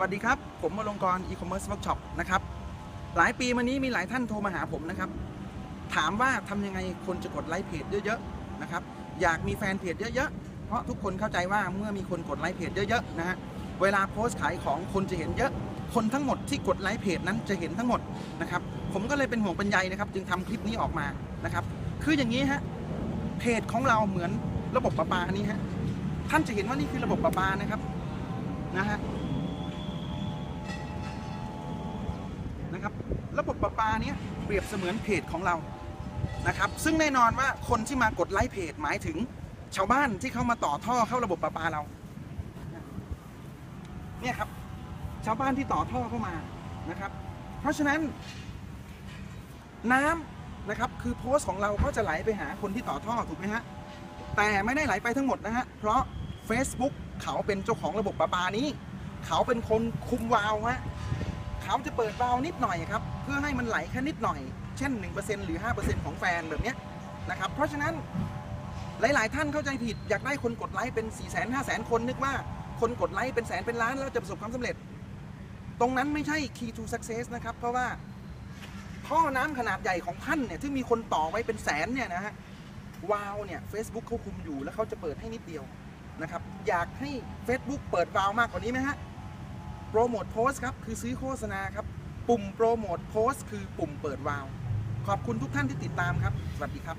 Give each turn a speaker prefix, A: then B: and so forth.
A: วัสดีครับ ผมมลงกร e-commerce workshop นะครับ หลายปีมานี้มีหลายท่านโทรมาหาผมนะครับ ถามว่าทำยังไงคนจะกดไลค์เพจเยอะๆนะครับ อยากมีแฟนเพจเยอะๆ เพราะทุกคนเข้าใจว่าเมื่อมีคนกดไลค์เพจเยอะๆนะฮะ เวลาโพสต์ขายของคนจะเห็นเยอะ คนทั้งหมดที่กดไลค์เพจนั้นจะเห็นทั้งหมดนะครับ ผมก็เลยเป็นห่วงเป็นใยนะครับ จึงทำคลิปนี้ออกมานะครับ คืออย่างนี้ฮะ เพจของเราเหมือนระบบประปาอันนี้ฮะ ท่านจะเห็นว่านี่คือระบบประปานะครับนะฮะ ปาเนี้ยเปรียบเสมือนเพจของเรานะครับ ซึ่งแน่นอนว่าคนที่มากดไลค์เพจหมายถึงชาวบ้านที่เขามาต่อท่อเข้าระบบประปาเรา เนี่ยครับ ชาวบ้านที่ต่อท่อเข้ามานะครับ เพราะฉะนั้น น้ำนะครับ คือโพสต์ของเราก็จะไหลไปหาคนที่ต่อท่อถูกไหมฮะ แต่ไม่ได้ไหลไปทั้งหมดนะฮะ เพราะ Facebook เขาเป็นเจ้าของระบบประปานี้ เขาเป็นคนคุมวาล์วฮะ เขาจะเปิดวาล์วนิดหน่อยครับ เพื่อให้มันไหลแค่นิดหน่อย เช่น 1%หรือ 5%ของแฟนแบบนี้นะครับ เพราะฉะนั้นหลาย ๆ ท่านเข้าใจผิดอยากได้คนกดไลค์เป็น4 0 0 0 0 0 5 0 0 0 0คนนึกว่าคนกดไลค์เป็นแสนเป็นล้านแล้วจะประสบความสำเร็จ ตรงนั้นไม่ใช่ key to success นะครับ เพราะว่าท่อน้ำขนาดใหญ่ของท่านเนี่ยที่มีคนต่อไว้เป็นแสนเนี่ยนะฮะวาวเนี่ย Facebook เขาคุมอยู่แล้วเขาจะเปิดให้นิดเดียวนะครับ อยากให้ Facebook เปิดวาวมากกว่านี้ไหมฮะโปรโมทโพสครับ คือซื้อโฆษณาครับ ปุ่มโปรโมทโพสคือปุ่มเปิดวาล์วขอบคุณทุกท่านที่ติดตามครับ สวัสดีครับ